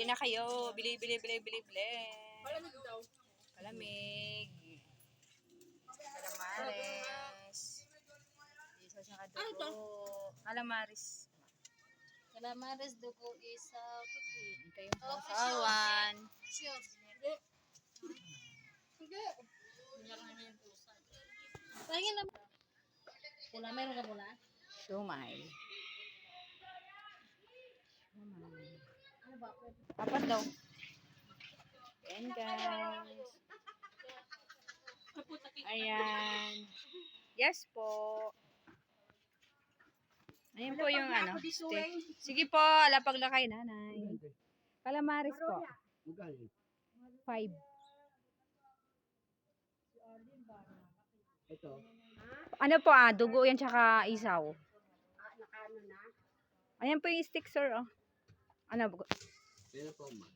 Bili na kayo. Bili, bili, bili, bili, bili. Malamig daw. Palamig. Calamares. Isa sa kadugo. Calamares. Calamares dugo isa. Ito yung sausawan. Cheers. Sige. Tingin na. Pula, meron ka pula? Shumay. Apat daw. Ayan guys. Ayan. Yes po. Ayan po yung ano. steak. Sige po, alapag na kay nanay. Calamares po. Five. Ito. Ano po ah, dugo yan tsaka isaw. Ayan po yung stick sir oh. Ano? 别人帮忙